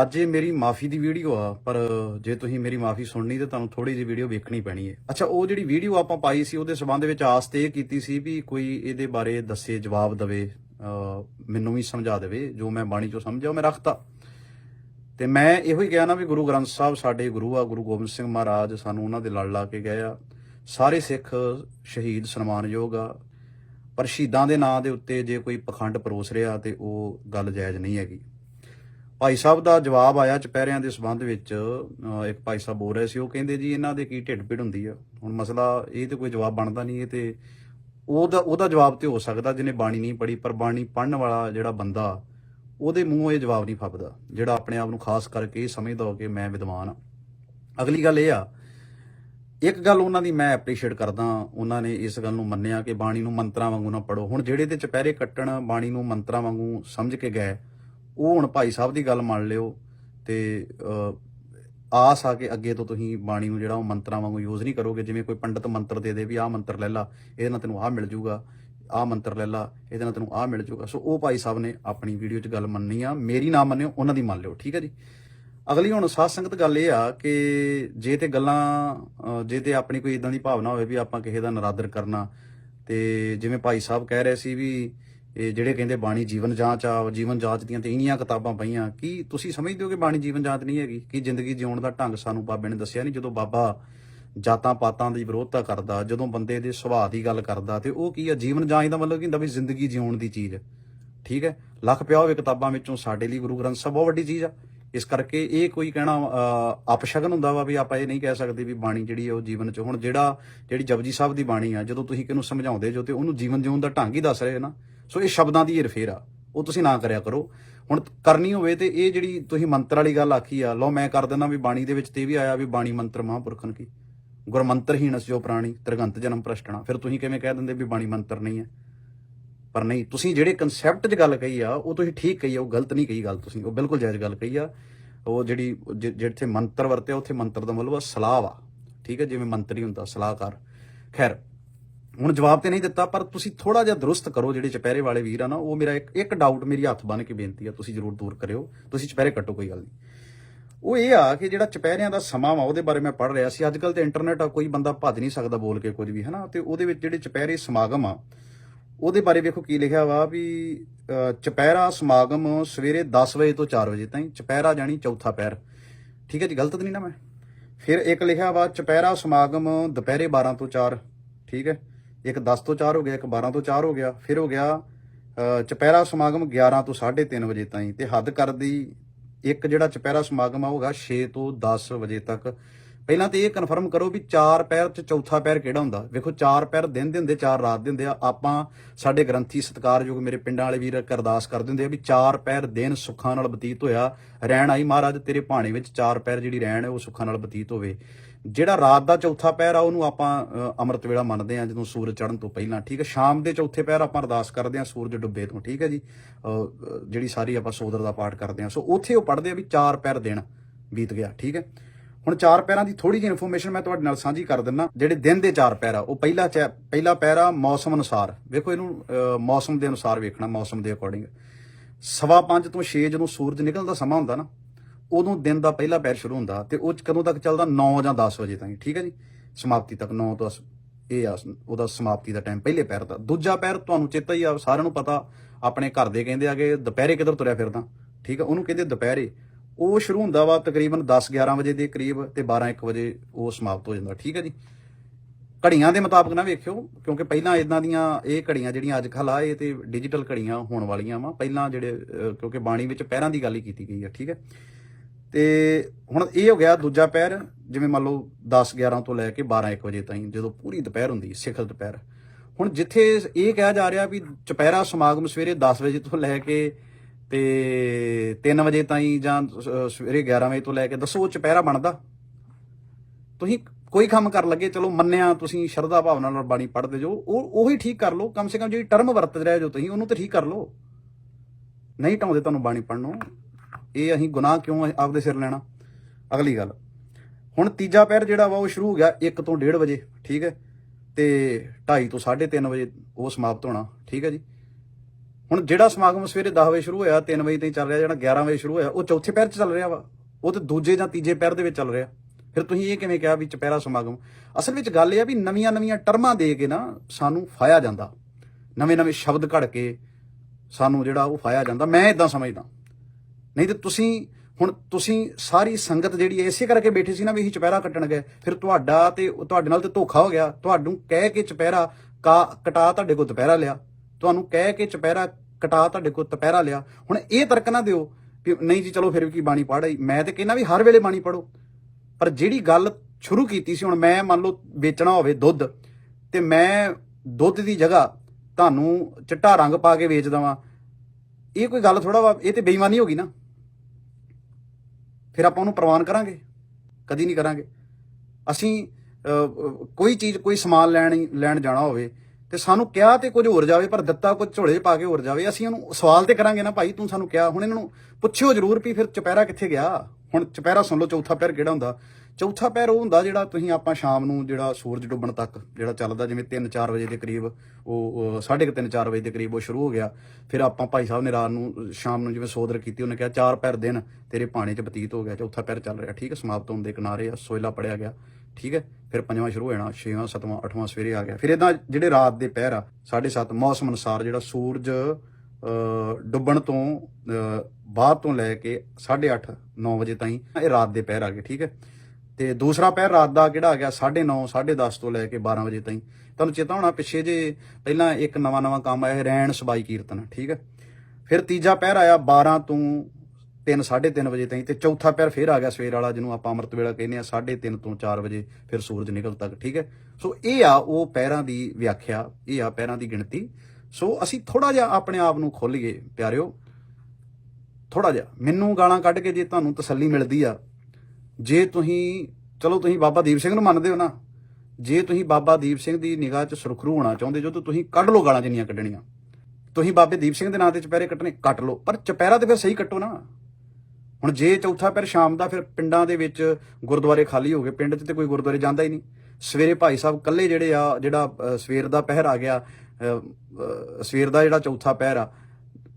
ਅੱਜ ਇਹ ਮੇਰੀ ਮਾਫੀ ਦੀ ਵੀਡੀਓ ਆ, ਪਰ ਜੇ ਤੁਸੀਂ ਮੇਰੀ ਮਾਫੀ ਸੁਣਨੀ ਤੇ ਤੁਹਾਨੂੰ ਥੋੜੀ ਜਿਹੀ ਵੀਡੀਓ ਵੇਖਣੀ ਪੈਣੀ ਹੈ। ਅੱਛਾ, ਉਹ ਜਿਹੜੀ ਵੀਡੀਓ ਆਪਾਂ ਪਾਈ ਸੀ, ਉਹਦੇ ਸਬੰਧ ਵਿੱਚ ਆਸ ਤੇ ਇਹ ਕੀਤੀ ਸੀ ਵੀ ਕੋਈ ਇਹਦੇ ਬਾਰੇ ਦੱਸੇ, ਜਵਾਬ ਦੇਵੇ ਮੈਨੂੰ ਵੀ ਸਮਝਾ ਦੇਵੇ, ਜੋ ਮੈਂ ਬਾਣੀ ਚੋਂ ਸਮਝਿਆ, ਉਹ ਮੈਂ ਰੱਖਤਾ। ਤੇ ਮੈਂ ਇਹੋ ਹੀ ਕਿਹਾ ਨਾ ਵੀ ਗੁਰੂ ਗ੍ਰੰਥ ਸਾਹਿਬ ਸਾਡੇ ਗੁਰੂ ਆ, ਗੁਰੂ ਗੋਬਿੰਦ ਸਿੰਘ ਮਹਾਰਾਜ ਸਾਨੂੰ ਉਹਨਾਂ ਦੇ ਲੜ ਲਾ ਕੇ ਗਏ ਆ। ਸਾਰੇ ਸਿੱਖ ਸ਼ਹੀਦ ਸਨਮਾਨਯੋਗ ਆ, ਪਰ ਸ਼ਹੀਦਾਂ ਦੇ ਨਾਂ ਦੇ ਉੱਤੇ ਜੇ ਕੋਈ ਪਖੰਡ ਪਰੋਸ ਰਿਹਾ ਤੇ ਉਹ ਗੱਲ ਜਾਇਜ਼ ਨਹੀਂ ਹੈਗੀ। ਭਾਈ ਸਾਹਿਬ ਦਾ ਜਵਾਬ ਆਇਆ ਚਪਹਿਰਿਆਂ ਦੇ ਸਬੰਧ ਵਿੱਚ ਇੱਕ ਭਾਈ ਸਾਹਿਬ ਬੋਲ ਰਹੇ ਸੀ, ਉਹ ਕਹਿੰਦੇ ਜੀ ਇਹਨਾਂ ਦੇ ਕੀ ਢਿੱਡ ਪੀੜ ਹੁੰਦੀ ਆ। ਹੁਣ ਮਸਲਾ ਇਹ ਤੇ ਕੋਈ ਜਵਾਬ ਬਣਦਾ ਨਹੀਂ, ਇਹ ਤੇ ਉਹਦਾ ਉਹਦਾ ਜਵਾਬ ਤੇ ਹੋ ਸਕਦਾ ਜਿਹਨੇ ਬਾਣੀ ਨਹੀਂ ਪੜ੍ਹੀ, ਪਰ ਬਾਣੀ ਪੜ੍ਹਨ ਵਾਲਾ ਜਿਹੜਾ ਬੰਦਾ, ਉਹਦੇ ਮੂੰਹੋਂ ਇਹ ਜਵਾਬ ਨਹੀਂ ਫੱਬਦਾ ਜਿਹੜਾ ਆਪਣੇ ਆਪ ਨੂੰ ਖਾਸ ਕਰਕੇ ਇਹ ਸਮਝਦਾ ਹੋ ਕਿ ਮੈਂ ਵਿਦਵਾਨ ਆ। ਅਗਲੀ ਗੱਲ ਇਹ ਆ, ਇੱਕ ਗੱਲ ਉਹਨਾਂ ਦੀ ਮੈਂ ਐਪਰੀਸ਼ੀਏਟ ਕਰਦਾ, ਉਹਨਾਂ ਨੇ ਇਸ ਗੱਲ ਨੂੰ ਮੰਨਿਆ ਕਿ ਬਾਣੀ ਨੂੰ ਮੰਤਰਾਂ ਵਾਂਗੂ ਨਾ ਪੜੋ ਹੁਣ ਜਿਹੜੇ ਤੇ ਚਪਹਿਰੇ ਕੱਟਣ ਬਾਣੀ ਨੂੰ ਮੰਤਰਾਂ ਵਾਂਗੂ ਸਮਝ ਕੇ ਗਏ ਉਹ ਹੁਣ ਭਾਈ ਸਾਹਿਬ ਦੀ ਗੱਲ ਮੰਨ ਲਿਓ ਤੇ ਆਸ ਆ ਕੇ ਅੱਗੇ ਤੋਂ ਤੁਸੀਂ ਬਾਣੀ ਨੂੰ ਜਿਹੜਾ ਉਹ ਮੰਤਰਾਂ ਵਾਂਗੂ ਯੂਜ਼ ਨਹੀਂ ਕਰੋਗੇ, ਜਿਵੇਂ ਕੋਈ ਪੰਡਤ ਮੰਤਰ ਦੇ ਦੇ ਵੀ ਆਹ ਮੰਤਰ ਲੈ ਲਾ, ਇਹਦੇ ਨਾਲ ਤੈਨੂੰ ਆਹ ਮਿਲ ਜੂਗਾ, ਆਹ ਮੰਤਰ ਲੈ ਲਾ, ਇਹਦੇ ਨਾਲ ਤੈਨੂੰ ਆਹ ਮਿਲ ਜੂਗਾ। ਸੋ ਉਹ ਭਾਈ ਸਾਹਿਬ ਨੇ ਆਪਣੀ ਵੀਡੀਓ 'ਚ ਗੱਲ ਮੰਨੀ ਆ, ਮੇਰੀ ਨਾ ਮੰਨਿਓ, ਉਹਨਾਂ ਦੀ ਮੰਨ ਲਿਓ, ਠੀਕ ਹੈ ਜੀ? ਅਗਲੀ ਹੁਣ ਸਾਧ ਸੰਗਤ ਗੱਲ ਇਹ ਆ ਕਿ ਜੇ ਤੇ ਗੱਲਾਂ ਜੇ ਤੇ ਆਪਣੀ ਕੋਈ ਇਦਾਂ ਦੀ ਭਾਵਨਾ ਹੋਵੇ ਵੀ ਆਪਾਂ ਕਿਸੇ ਦਾ ਨਰਾਦਰ ਕਰਨਾ, ਤੇ ਜਿਵੇਂ ਭਾਈ ਸਾਹਿਬ ਕਹਿ ਰਹੇ ਸੀ ਵੀ ਇਹ ਜਿਹੜੇ ਕਹਿੰਦੇ ਬਾਣੀ ਜੀਵਨ ਜਾਂਚ ਆ, ਜੀਵਨ ਜਾਂਚ ਦੀਆਂ ਤੇ ਇੰਨੀਆਂ ਕਿਤਾਬਾਂ ਪਈਆਂ, ਕੀ ਤੁਸੀਂ ਸਮਝਦੇ ਹੋ ਕਿ ਬਾਣੀ ਜੀਵਨ ਜਾਂਚ ਨਹੀਂ ਹੈਗੀ? ਕਿ ਜ਼ਿੰਦਗੀ ਜਿਉਣ ਦਾ ਢੰਗ ਸਾਨੂੰ ਬਾਬੇ ਨੇ ਦੱਸਿਆ ਨਹੀਂ? ਜਦੋਂ ਬਾਬਾ ਜਾਤਾਂ ਪਾਤਾਂ ਦੀ ਵਿਰੋਧਤਾ ਕਰਦਾ, ਜਦੋਂ ਬੰਦੇ ਦੇ ਸੁਭਾਅ ਦੀ ਗੱਲ ਕਰਦਾ, ਤੇ ਉਹ ਕੀ ਆ? ਜੀਵਨ ਜਾਂਚ ਦਾ ਮਤਲਬ ਕੀ ਹੁੰਦਾ ਵੀ ਜ਼ਿੰਦਗੀ ਜਿਉਣ ਦੀ ਚੀਜ਼। ਠੀਕ ਹੈ? ਲੱਖ ਪਿਆ ਹੋਵੇ ਕਿਤਾਬਾਂ ਵਿੱਚੋਂ ਸਾਡੇ ਲਈ ਗੁਰੂ ਗ੍ਰੰਥ ਸਾਹਿਬ ਬਹੁਤ ਵੱਡੀ ਚੀਜ਼ ਆ। ਇਸ ਕਰਕੇ ਇਹ ਕੋਈ ਕਹਿਣਾ ਅਪਸ਼ਗਨ ਹੁੰਦਾ ਵਾ ਵੀ ਆਪਾਂ ਇਹ ਨਹੀਂ ਕਹਿ ਸਕਦੇ ਵੀ ਬਾਣੀ ਜਿਹੜੀ ਹੈ ਉਹ ਜੀਵਨ ਚ, ਹੁਣ ਜਿਹੜਾ, ਜਿਹੜੀ ਜਪਜੀ ਸਾਹਿਬ ਦੀ ਬਾਣੀ ਆ, ਜਦੋਂ ਤੁਸੀਂ ਕਿਹਨੂੰ ਸਮਝਾਉਂਦੇ ਜੋ ਤੇ ਉਹਨੂੰ ਜੀਵਨ ਜਿਉਣ ਦਾ ਢੰਗ ਹੀ ਦੱਸ ਰਹੇ ਨਾ। ਸੋ ਇਹ ਸ਼ਬਦਾਂ ਦੀ ਹੇਰਫੇਰ ਆ। ਉਹ ਤੁਸੀਂ ਨਾ ਕਰਿਆ ਕਰੋ। ਹੁਣ ਕਰਨੀ ਹੋਵੇ ਤੇ ਇਹ ਜਿਹੜੀ ਤੁਸੀਂ ਮੰਤਰ ਵਾਲੀ ਗੱਲ ਆਖੀ ਆ, ਲਓ ਮੈਂ ਕਰ ਦਿੰਦਾ ਵੀ ਬਾਣੀ ਦੇ ਵਿੱਚ ਤੇ ਇਹ ਵੀ ਆਇਆ ਵੀ ਬਾਣੀ ਮੰਤਰ ਮਹਾਂਪੁਰਖਨ ਕੀ। ਗੁਰਮੰਤਰਹੀਣਸ ਜੋ ਪ੍ਰਾਣੀ, ਤ੍ਰਿਗੰਤ ਜਨਮ ਪ੍ਰਸ਼ਟਣਾ ਫਿਰ ਤੁਸੀਂ ਕਿਵੇਂ ਕਹਿ ਦਿੰਦੇ ਵੀ ਬਾਣੀ ਮੰਤਰ ਨਹੀਂ ਹੈ? ਪਰ ਨਹੀਂ, ਤੁਸੀਂ ਜਿਹੜੇ ਕਨਸੈਪਟ 'ਚ ਗੱਲ ਕਹੀ ਆ, ਉਹ ਤੁਸੀਂ ਠੀਕ ਕਹੀ ਆ, ਉਹ ਗਲਤ ਨਹੀਂ ਕਹੀ ਗੱਲ ਤੁਸੀਂ। ਉਹ ਬਿਲਕੁਲ ਜਾਇਜ਼ ਗੱਲ ਕਹੀ ਆ। ਉਹ ਜਿਹੜੀ ਜਿੱਥੇ ਮੰਤਰ ਵਰਤਿਆ, ਉੱਥੇ ਮੰਤਰ ਦਾ ਮਤਲਬ ਆ ਸਲਾਹ ਵਾ। ਠੀਕ ਹੈ, ਜਿਵੇਂ ਮੰਤਰੀ ਹੁੰਦਾ, ਸਲਾਹਕਾਰ। ਖੈਰ ਹੁਣ ਜਵਾਬ ਤੇ ਨਹੀਂ ਦਿੱਤਾ ਪਰ ਤੁਸੀਂ ਥੋੜਾ ਜਿਹਾ ਦਰੁਸਤ ਕਰੋ ਜਿਹੜੇ ਚਪਹਿਰੇ ਵਾਲੇ ਵੀਰ ਆ ਨਾ ਉਹ ਮੇਰਾ ਇੱਕ ਇੱਕ ਡਾਊਟ ਮੇਰੀ ਹੱਥ ਬੰਨ ਕੇ ਬੇਨਤੀ ਆ ਤੁਸੀਂ ਜਰੂਰ ਦੂਰ ਕਰਿਓ ਤੁਸੀਂ ਚਪਹਿਰੇ ਕੱਟੋ ਕੋਈ ਗੱਲ ਨਹੀਂ। ਉਹ ਇਹ ਆ ਕਿ ਜਿਹੜਾ ਚਪਹਿਰਿਆਂ ਦਾ ਸਮਾਂ ਵਾ ਉਹਦੇ ਬਾਰੇ ਮੈਂ ਪੜ੍ਹ ਰਿਹਾ ਸੀ ਅੱਜ ਕੱਲ ਤੇ ਇੰਟਰਨੈਟ ਆ ਕੋਈ ਬੰਦਾ ਭੱਜ ਨਹੀਂ ਸਕਦਾ ਬੋਲ ਕੇ ਕੁਝ ਵੀ ਹਨਾ? ਤੇ ਉਹਦੇ ਵਿੱਚ ਜਿਹੜੇ ਚਪਹਿਰੇ ਸਮਾਗਮ ਆ ਉਹਦੇ ਬਾਰੇ ਵੇਖੋ ਕੀ ਲਿਖਿਆ ਵਾ ਵੀ ਅ, ਚੁਪਹਿਰਾ ਸਮਾਗਮ ਸਵੇਰੇ 10 ਵਜੇ ਤੋਂ 4 ਵਜੇ ਤਾਈਂ ਚੁਪਹਿਰਾ ਜਾਣੀ ਚੌਥਾ ਪੈਰ। ਠੀਕ ਹੈ ਜੀ ਗਲਤ ਤਾਂ ਨਹੀਂ ਨਾ ਮੈਂ? ਫਿਰ ਇੱਕ ਲਿਖਿਆ ਵਾ ਚੁਪਹਿਰਾ ਸਮਾਗਮ ਦੁਪਹਿਰੇ 12 ਤੋਂ 4 ਠੀਕ ਹੈ? ਇੱਕ 10 ਤੋਂ 4 ਹੋ ਗਿਆ ਇੱਕ 12 ਤੋਂ 4 ਹੋ ਗਿਆ ਫਿਰ ਹੋ ਗਿਆ ਅ, ਚੁਪਹਿਰਾ ਸਮਾਗਮ 11 ਤੋਂ 3:30 ਵਜੇ ਤਾਈਂ ਤੇ ਹੱਦ ਕਰਦੀ ਇੱਕ ਜਿਹੜਾ ਚੁਪਹਿਰਾ ਸਮਾਗਮ ਆ ਉਹ ਹੈਗਾ 6 ਤੋਂ 10 ਵਜੇ ਤੱਕ। ਪਹਿਲਾਂ ਤੇ ਇਹ ਕਨਫਰਮ ਕਰੋ ਵੀ ਚਾਰ ਪੈਰ ਚ ਚੌਥਾ ਪੈਰ ਕਿਹੜਾ ਹੁੰਦਾ? ਵੇਖੋ ਚਾਰ ਪੈਰ ਦਿਨ ਦੇ ਹੁੰਦੇ ਚਾਰ ਰਾਤ ਦੇ ਹੁੰਦੇ ਆ। ਆਪਾਂ ਸਾਡੇ ਗ੍ਰੰਥੀ ਸਤਿਕਾਰਯੋਗ ਮੇਰੇ ਪਿੰਡਾਂ ਵਾਲੇ ਵੀਰ ਇੱਕ ਅਰਦਾਸ ਕਰਦੇ ਹੁੰਦੇ ਆ ਵੀ ਚਾਰ ਪੈਰ ਦਿਨ ਸੁੱਖਾਂ ਨਾਲ ਬਤੀਤ ਹੋਇਆ। ਰਹਿਣ ਆਈ ਮਹਾਰਾਜ ਤੇਰੇ ਭਾਣੇ ਵਿੱਚ ਚਾਰ ਪੈਰ ਜਿਹੜੀ ਰਹਿਣ ਹੈ ਉਹ ਸੁੱਖਾਂ ਨਾਲ ਬਤੀਤ ਹੋਵੇ। ਜਿਹੜਾ ਰਾਤ ਦਾ ਚੌਥਾ ਪੈਰ ਆ, ਉਹਨੂੰ ਆਪਾਂ ਅੰਮ੍ਰਿਤ ਵੇਲਾ ਮੰਨਦੇ ਆ ਜਦੋਂ ਸੂਰਜ ਚੜ੍ਹਨ ਤੋਂ ਪਹਿਲਾਂ, ਠੀਕ ਹੈ? ਸ਼ਾਮ ਦੇ ਚੌਥੇ ਪੈਰ ਆਪਾਂ ਅਰਦਾਸ ਕਰਦੇ ਆ ਸੂਰਜ ਡੁੱਬੇ ਤੋਂ, ਠੀਕ ਹੈ ਜੀ? ਜਿਹੜੀ ਸਾਰੀ ਆਪਾਂ ਸੋਦਰ ਦਾ ਪਾਠ ਕਰਦੇ ਆ ਸੋ ਉੱਥੇ ਉਹ ਪੜ੍ਹਦੇ ਆ ਵੀ ਚਾਰ ਪੈਰ ਦਿਨ ਬੀਤ ਗਿਆ, ਠੀਕ ਹੈ? ਹੁਣ ਚਾਰ ਪੈਰਾਂ ਦੀ ਥੋੜੀ ਜਿਹੀ ਇਨਫੋਰਮੇਸ਼ਨ ਮੈਂ ਤੁਹਾਡੇ ਨਾਲ ਸਾਂਝੀ ਕਰ ਦਿੰਨਾ ਜਿਹੜੇ ਦਿਨ ਦੇ ਚਾਰ ਪੈਰ ਆ, ਉਹ ਪਹਿਲਾ ਚੈ- ਪਹਿਲਾ ਪੈਰ ਆ ਮੌਸਮ ਅਨੁਸਾਰ। ਵੇਖੋ ਇਹਨੂੰ ਮੌਸਮ ਦੇ ਅਨੁਸਾਰ ਵੇਖਣਾ, ਮੌਸਮ ਦੇ ਅਕੋਰਡਿੰਗ ਸਵਾ ਪੰਜ ਤੋਂ 6 ਜਦੋਂ ਸੂਰਜ ਨਿਕਲਣ ਦਾ ਸਮਾਂ ਹੁੰਦਾ ਨਾ ਉਦੋਂ ਦਿਨ ਦਾ ਪਹਿਲਾ ਪੈਰ ਸ਼ੁਰੂ ਹੁੰਦਾ ਤੇ ਉਹ 'ਚ ਕਦੋਂ ਤੱਕ ਚੱਲਦਾ? 9 ਜਾਂ 10 ਵਜੇ ਤਾਈਂ, ਠੀਕ ਹੈ ਜੀ? ਸਮਾਪਤੀ ਤੱਕ 9 ਤੋਂ ਇਹ ਆ, ਉਹਦਾ ਸਮਾਪਤੀ ਦਾ ਟਾਈਮ ਪਹਿਲੇ ਪੈਰ ਦਾ। ਦੂਜਾ ਪੈਰ ਤੁਹਾਨੂੰ ਚੇਤਾ ਹੀ ਆ, ਸਾਰਿਆਂ ਨੂੰ ਪਤਾ, ਆਪਣੇ ਘਰ ਦੇ ਕਹਿੰਦੇ ਆ ਕਿ ਦੁਪਹਿਰੇ ਕਿੱਧਰ ਤੁਰਿਆ ਫਿਰਦਾ, ਠੀਕ ਆ? ਉਹਨੂੰ ਕਹਿੰਦੇ ਦੁਪਹਿਰੇ। ਉਹ ਸ਼ੁਰੂ ਹੁੰਦਾ ਵਾ ਤਕਰੀਬਨ 10 11 ਵਜੇ ਦੇ ਕਰੀਬ ਤੇ 12 1 ਵਜੇ ਉਹ ਸਮਾਪਤ ਹੋ ਜਾਂਦਾ, ਠੀਕ ਹੈ ਜੀ? ਘੜੀਆਂ ਦੇ ਮੁਤਾਬਕ ਨਾ ਵੇਖਿਓ, ਕਿਉਂਕਿ ਪਹਿਲਾਂ ਇਦਾਂ ਦੀਆਂ ਇਹ ਘੜੀਆਂ ਜਿਹੜੀਆਂ ਅੱਜ ਕੱਲ੍ਹ ਆ, ਇਹ ਤੇ ਡਿਜੀਟਲ ਘੜੀਆਂ ਹੋਣ ਵਾਲੀਆਂ ਵਾ। ਪਹਿਲਾਂ ਜਿਹੜੇ ਕਿਉਂਕਿ ਬਾਣੀ ਵਿੱਚ ਪੈਰਾਂ ਦੀ ਗੱਲ ਹੀ ਕੀਤੀ ਗਈ ਆ, ਠੀਕ ਹੈ? ਤੇ ਹੁਣ ਇਹ ਹੋ ਗਿਆ ਦੂਜਾ ਪੈਰ, ਜਿਵੇਂ ਮੰਨ ਲਓ 10 11 ਤੋਂ ਲੈ ਕੇ 12 1 ਵਜੇ ਤਾਈਂ, ਜਦੋਂ ਪੂਰੀ ਦੁਪਹਿਰ ਹੁੰਦੀ ਸਿਖਰ ਦੁਪਹਿਰ। ਹੁਣ ਜਿੱਥੇ ਇਹ ਕਿਹਾ ਜਾ ਰਿਹਾ ਵੀ ਚੁਪਹਿਰਾ ਸਮਾਗਮ ਸਵੇਰੇ 10 ਵਜੇ ਤੋਂ ਲੈ ਕੇ ਤੇ 3 ਵਜੇ ਤਾਈਂ ਜਾਂ ਸਵੇਰੇ 11 ਵਜੇ ਤੋਂ ਲੈ ਕੇ, ਦੱਸੋ ਉਹ ਚੁਪਹਿਰਾ ਬਣਦਾ? ਤੁਸੀਂ ਕੋਈ ਕੰਮ ਕਰ ਲੱਗੇ, ਚਲੋ ਮੰਨਿਆ, ਤੁਸੀਂ ਸ਼ਰਧਾ ਭਾਵਨਾ ਨਾਲ ਬਾਣੀ ਪੜ੍ਹਦੇ ਜੋ, ਉਹ, ਉਹੀ ਠੀਕ ਕਰ ਲਓ, ਕਮ ਸੇ ਕਮ ਜਿਹੜੀ ਟਰਮ ਵਰਤ ਰਹੇ ਜੋ ਤੁਸੀਂ, ਉਹਨੂੰ ਤਾਂ ਠੀਕ ਕਰ ਲਓ। ਨਹੀਂ ਢਾਉਂਦੇ ਤੁਹਾਨੂੰ ਬਾਣੀ ਪੜ੍ਹਨੋਂ। ਇਹ ਅਸੀਂ ਗੁਨਾਹ ਕਿਉਂ ਆਪਦੇ ਸਿਰ ਲੈਣਾ? ਅਗਲੀ ਗੱਲ। ਹੁਣ ਤੀਜਾ ਪੈਰ ਜਿਹੜਾ ਵਾ ਉਹ ਸ਼ੁਰੂ ਹੋ ਗਿਆ 1 ਤੋਂ 1:30 ਵਜੇ, ਠੀਕ ਹੈ? ਤੇ 2:30 ਤੋਂ 3:30 ਵਜੇ ਉਹ ਸਮਾਪਤ ਹੋਣਾ, ਠੀਕ ਹੈ ਜੀ? ਹੁਣ ਜਿਹੜਾ ਸਮਾਗਮ ਸਵੇਰੇ 10 ਵਜੇ ਸ਼ੁਰੂ ਹੋਇਆ 3 ਵਜੇ ਤਾਈਂ ਚੱਲ ਰਿਹਾ, ਜਿਹੜਾ 11 ਵਜੇ ਸ਼ੁਰੂ ਹੋਇਆ, ਉਹ ਚੌਥੇ ਪੈਰ 'ਚ ਚੱਲ ਰਿਹਾ ਵਾ। ਉਹ ਤੇ ਦੂਜੇ ਜਾਂ ਤੀਜੇ ਪੈਰ ਦੇ ਵਿੱਚ ਚੱਲ ਰਿਹਾ। ਫਿਰ ਤੁਸੀਂ ਇਹ ਕਿਵੇਂ ਕਿਹਾ ਵੀ ਚੁਪਹਿਰਾ ਸਮਾਗਮ? ਅਸਲ ਵਿੱਚ ਗੱਲ ਇਹ ਆ ਵੀ ਨਵੀਆਂ ਨਵੀਆਂ ਟਰਮਾਂ ਦੇ ਕੇ ਨਾ ਸਾਨੂੰ ਫਾਇਆ ਜਾਂਦਾ। ਨਵੇਂ ਨਵੇਂ ਸ਼ਬਦ ਘੜ ਕੇ ਸਾਨੂੰ ਜਿਹੜਾ ਉਹ ਫਾਇਆ ਜਾਂਦਾ। ਮੈਂ ਇਦਾਂ ਸਮਝਦਾ। ਨਹੀਂ ਤੇ ਤੁਸੀਂ ਹੁਣ ਤੁਸੀਂ ਸਾਰੀ ਸੰਗਤ ਜਿਹੜੀ ਹੈ ਇਸੇ ਕਰਕੇ ਬੈਠੇ ਸੀ ਨਾ ਵੀ ਇਹੀ ਚੁਪਹਿਰਾ ਕੱਟਣ ਗਏ। ਫਿਰ ਤੁਹਾਡਾ ਤੇ ਉਹ ਤੁਹਾਡੇ ਨਾਲ ਤੇ ਧੋਖਾ ਹੋ ਗਿਆ। ਤੁਹਾਨੂੰ ਕਹਿ ਕੇ ਚੁਪਹਿਰਾ ਕਾ ਕਟਾ ਤੁਹਾਡੇ ਕੋਲ ਦੁਪਹਿਰਾ ਲਿਆ। ਤੁਹਾਨੂੰ ਕਹਿ ਕੇ ਚੁਪਹਿਰਾ ਕਟਾ ਤੁਹਾਡੇ ਕੋਲ ਦੁਪਹਿਰਾ ਲਿਆ। ਹੁਣ ਇਹ ਤਰਕ ਨਾ ਦਿਓ ਕਿ ਨਹੀਂ ਜੀ, ਚਲੋ ਫਿਰ ਵੀ ਕੀ ਬਾਣੀ ਪੜ੍ਹ ਆਈ। ਮੈਂ ਤੇ ਕਹਿੰਦਾ ਵੀ ਹਰ ਵੇਲੇ ਬਾਣੀ ਪੜੋ ਪਰ ਜਿਹੜੀ ਗੱਲ ਸ਼ੁਰੂ ਕੀਤੀ ਸੀ, ਹੁਣ ਮੈਂ ਮੰਨ ਲਓ ਵੇਚਣਾ ਹੋਵੇ ਦੁੱਧ, ਤੇ ਮੈਂ ਦੁੱਧ ਦੀ ਜਗ੍ਹਾ ਤੁਹਾਨੂੰ ਚਿੱਟਾ ਰੰਗ ਪਾ ਕੇ ਵੇਚ ਦਵਾਂ। ਇਹ ਕੋਈ ਗੱਲ ਥੋੜਾ ਵਾ, ਇਹ ਤੇ ਬੇਈਮਾਨੀ ਹੋ ਗਈ ਨਾ। ਫਿਰ ਆਪਾਂ ਉਹਨੂੰ ਪ੍ਰਵਾਨ ਕਰਾਂਗੇ। ਕਦੀ ਨਹੀਂ ਕਰਾਂਗੇ। ਅਸੀਂ ਕੋਈ ਚੀਜ਼, ਕੋਈ ਸਮਾਨ ਲੈਣ ਲੈਣ ਜਾਣਾ ਹੋਵੇ ਤੇ ਸਾਨੂੰ ਕਿਹਾ ਤੇ ਕੁਝ ਹੋਰ ਜਾਵੇ, ਪਰ ਦਿੱਤਾ ਕੁਝ ਝੋਲੇ 'ਚ ਪਾ ਕੇ ਹੋਰ ਜਾਵੇ, ਅਸੀਂ ਉਹਨੂੰ ਸਵਾਲ ਤੇ ਕਰਾਂਗੇ ਨਾ ਭਾਈ, ਤੂੰ ਸਾਨੂੰ ਕਿਹਾ। ਹੁਣ ਇਹਨਾਂ ਨੂੰ ਪੁੱਛਿਓ ਜ਼ਰੂਰ ਵੀ ਫਿਰ ਚੁਪਹਿਰਾ ਕਿੱਥੇ ਗਿਆ? ਹੁਣ ਚੁਪਹਿਰਾ ਸੁਣ ਲਓ, ਚੌਥਾ ਪੈਰ ਕਿਹੜਾ ਹੁੰਦਾ? ਚੌਥਾ ਪੈਰ ਉਹ ਹੁੰਦਾ ਜਿਹੜਾ ਤੁਸੀਂ ਆਪਾਂ ਸ਼ਾਮ ਨੂੰ ਜਿਹੜਾ ਸੂਰਜ ਡੁੱਬਣ ਤੱਕ ਜਿਹੜਾ ਚੱਲਦਾ, ਜਿਵੇਂ 3-4 ਵਜੇ ਦੇ ਕਰੀਬ, ਉਹ 3:30 4 ਵਜੇ ਦੇ ਕਰੀਬ ਉਹ ਸ਼ੁਰੂ ਹੋ ਗਿਆ। ਫਿਰ ਆਪਾਂ ਭਾਈ ਸਾਹਿਬ ਨੇ ਰਾਤ ਨੂੰ, ਸ਼ਾਮ ਨੂੰ ਜਿਵੇਂ ਸੋਦਰ ਕੀਤੀ, ਉਹਨੇ ਕਿਹਾ, ਚਾਰ ਪੈਰ ਦਿਨ ਤੇਰੇ ਪਾਣੀ 'ਚ ਬਤੀਤ ਹੋ ਗਿਆ। ਚੌਥਾ ਪੈਰ ਚੱਲ ਰਿਹਾ, ਠੀਕ ਹੈ, ਸਮਾਪਤ ਹੋਣ ਦੇ ਕਿਨਾਰੇ ਆ, ਸੋਇਲਾ ਪੜਿਆ ਗਿਆ, ਠੀਕ ਹੈ। ਫਿਰ ਪੰਜਵਾਂ ਸ਼ੁਰੂ ਹੋ ਜਾਣਾ, ਛੇਵਾਂ, ਸੱਤਵਾਂ, ਅੱਠਵਾਂ ਸਵੇਰੇ ਆ ਗਿਆ। ਫਿਰ ਇਦਾਂ ਜਿਹੜੇ ਰਾਤ ਦੇ ਪਹਿਰ ਆ 7:30 ਮੌਸਮ ਅਨੁਸਾਰ ਜਿਹੜਾ ਸੂਰਜ ਡੁੱਬਣ ਤੋਂ ਬਾਅਦ ਤੋਂ ਲੈ ਕੇ 8:30 9 ਵਜੇ ਤਾਈਂ ਇਹ ਰਾਤ ਦੇ ਪਹਿਰ ਆ ਗਏ, ਠੀਕ ਹੈ। ਤੇ ਦੂਸਰਾ ਪਹਿਰ ਰਾਤ ਦਾ ਕਿਹੜਾ ਆ ਗਿਆ? 9:30 10:30 ਤੋਂ ਲੈ ਕੇ 12 ਵਜੇ ਤਾਈਂ। ਤੁਹਾਨੂੰ ਚੇਤਾ ਹੋਣਾ, ਪਿੱਛੇ ਜੇ ਪਹਿਲਾਂ ਇੱਕ ਨਵਾਂ ਨਵਾਂ ਕੰਮ ਆਇਆ, ਰੈਣ ਸਬਾਈ ਕੀਰਤਨ, ਠੀਕ ਹੈ ਫਿਰ ਤੀਜਾ ਪਹਿਰ ਆਇਆ 12 ਤੋਂ 3 3:30 ਵਜੇ ਤਾਈਂ ਤੇ ਚੌਥਾ ਪਹਿਰ ਫਿਰ ਆ ਗਿਆ ਸਵੇਰ ਵਾਲਾ, ਜਿਹਨੂੰ ਆਪਾਂ ਅੰਮ੍ਰਿਤ ਵੇਲਾ ਕਹਿੰਦੇ ਆ 3:30 ਤੋਂ 4 ਵਜੇ ਫਿਰ ਸੂਰਜ ਨਿਕਲ ਤੱਕ, ਠੀਕ ਹੈ ਸੋ ਇਹ ਆ ਉਹ ਪਹਿਰਾਂ ਦੀ ਵਿਆਖਿਆ, ਇਹ ਆ ਪਹਿਰਾਂ ਦੀ ਗਿਣਤੀ। ਸੋ ਅਸੀਂ ਥੋੜਾ ਜਿਹਾ ਆਪਣੇ ਆਪ ਨੂੰ ਖੋਲੀਏ ਪਿਆਰਿਓ। ਥੋੜਾ ਜਿਹਾ। ਮੈਨੂੰ ਗਾਲਾਂ ਕੱਢ ਕੇ ਜੇ ਤੁਹਾਨੂੰ ਤਸੱਲੀ ਮਿਲਦੀ ਆ ਜੇ ਤੁਸੀਂ, ਚਲੋ ਤੁਸੀਂ ਬਾਬਾ ਦੀਪ ਸਿੰਘ ਨੂੰ ਮੰਨਦੇ ਹੋ ਨਾ, ਜੇ ਤੁਸੀਂ ਬਾਬਾ ਦੀਪ ਸਿੰਘ ਦੀ ਨਿਗਾਹ 'ਚ ਸੁਰਖਰੂ ਹੋਣਾ ਚਾਹੁੰਦੇ ਜੋ, ਤਾਂ ਤੁਸੀਂ ਕੱਢ ਲਓ ਗਾਲਾਂ ਜਿੰਨੀਆਂ ਕੱਢਣੀਆਂ। ਤੁਸੀਂ ਬਾਬੇ ਦੀਪ ਸਿੰਘ ਦੇ ਨਾਂ ਤੇ ਚੁਪਹਿਰੇ ਕੱਟਣੇ, ਕੱਟ ਲਓ। ਪਰ ਚੁਪਹਿਰਾ ਤੇ ਫਿਰ ਸਹੀ ਕੱਟੋ ਨਾ। ਹੁਣ ਜੇ ਚੌਥਾ ਪੈਰ ਸ਼ਾਮ ਦਾ ਫਿਰ ਪਿੰਡਾਂ ਦੇ ਵਿੱਚ ਗੁਰਦੁਆਰੇ ਖਾਲੀ ਹੋ ਗਏ, ਪਿੰਡ 'ਚ ਤੇ ਕੋਈ ਗੁਰਦੁਆਰੇ ਜਾਂਦਾ ਹੀ ਨਹੀਂ। ਸਵੇਰੇ ਭਾਈ ਸਾਹਿਬ ਕੱਲੇ ਜਿਹੜੇ ਆ, ਜਿਹੜਾ ਸਵੇਰ ਦਾ ਪਹਿਰ ਆ ਗਿਆ ਸਵੇਰ ਦਾ ਜਿਹੜਾ ਚੌਥਾ ਪਹਿਰ ਆ,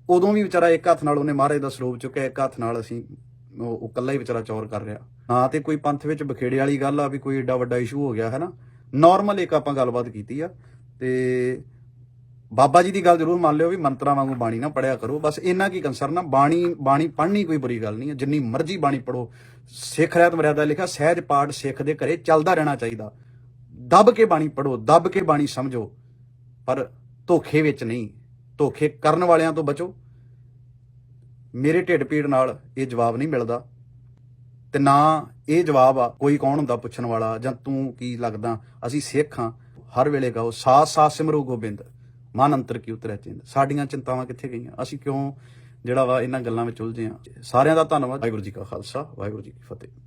ਉਦੋਂ ਵੀ ਵਿਚਾਰਾ ਇੱਕ ਹੱਥ ਨਾਲ ਉਹਨੇ ਮਹਾਰਾਜ ਦਾ ਸਰੂਪ ਚੁੱਕਿਆ, ਇੱਕ ਹੱਥ ਨਾਲ ਅਸੀਂ ਉਹ ਇਕੱਲਾ ਹੀ ਵਿਚਾਰਾ ਚੌਰ ਕਰ ਰਿਹਾ। ਨਾ ਤੇ ਕੋਈ ਪੰਥ ਵਿੱਚ ਬਖੇੜੇ ਵਾਲੀ ਗੱਲ ਆ ਵੀ ਕੋਈ ਏਡਾ ਵੱਡਾ ਇਸ਼ੂ ਹੋ ਗਿਆ ਹੈ ਨਾ ਨਾਰਮਲ ਇੱਕ ਆਪਾਂ ਗੱਲਬਾਤ ਕੀਤੀ ਆ, ਤੇ ਬਾਬਾ ਜੀ ਦੀ ਗੱਲ ਜ਼ਰੂਰ ਮੰਨ ਲਿਓ ਵੀ ਮੰਤਰਾਂ ਵਾਂਗੂ ਬਾਣੀ ਨਾ ਪੜਿਆ ਕਰੋ। ਬਸ ਇੰਨਾ ਕੀ ਕੰਸਰਨ ਆ, ਬਾਣੀ ਬਾਣੀ ਪੜ੍ਹਨੀ ਕੋਈ ਬੁਰੀ ਗੱਲ ਨਹੀਂ ਹੈ ਜਿੰਨੀ ਮਰਜ਼ੀ ਬਾਣੀ ਪੜੋ ਸਿੱਖ ਰਹਿਤ ਮਰਿਆਦਾ ਲਿਖਿਆ, ਸਹਿਜ ਪਾਠ ਸਿੱਖ ਦੇ ਘਰੇ ਚੱਲਦਾ ਰਹਿਣਾ ਚਾਹੀਦਾ। ਦੱਬ ਕੇ ਬਾਣੀ ਪੜੋ ਦੱਬ ਕੇ ਬਾਣੀ ਸਮਝੋ, ਪਰ ਧੋਖੇ ਵਿੱਚ ਨਹੀਂ। ਧੋਖੇ ਕਰਨ ਵਾਲਿਆਂ ਤੋਂ ਬਚੋ ਮੇਰੇ ਢਿੱਡ ਪੀੜ ਨਾਲ ਇਹ ਜਵਾਬ ਨਹੀਂ ਮਿਲਦਾ। ਤੇ ਨਾ ਇਹ ਜਵਾਬ ਆ, ਕੋਈ ਕੌਣ ਹੁੰਦਾ ਪੁੱਛਣ ਵਾਲਾ ਜਾਂ ਤੂੰ ਕੀ ਲੱਗਦਾ, ਅਸੀਂ ਸਿੱਖ ਹਾਂ। ਹਰ ਵੇਲੇ ਗਾਓ ਸਾਥ ਸਾਥ ਸਿਮਰੋ ਗੋਬਿੰਦ, ਮਨ ਅੰਤਰ ਕੀ ਉਤਰੈ ਚਿੰਦ। ਸਾਡੀਆਂ ਚਿੰਤਾਵਾਂ ਕਿੱਥੇ ਗਈਆਂ? ਅਸੀਂ ਕਿਉਂ ਜਿਹੜਾ ਵਾ ਇਹਨਾਂ ਗੱਲਾਂ ਵਿੱਚ ਉਲਝੇ ਆ ਸਾਰਿਆਂ ਦਾ ਧੰਨਵਾਦ। ਵਾਹਿਗੁਰੂ ਜੀ ਕਾ ਖਾਲਸਾ, ਵਾਹਿਗੁਰੂ ਜੀ ਕੀ ਫਤਿਹ।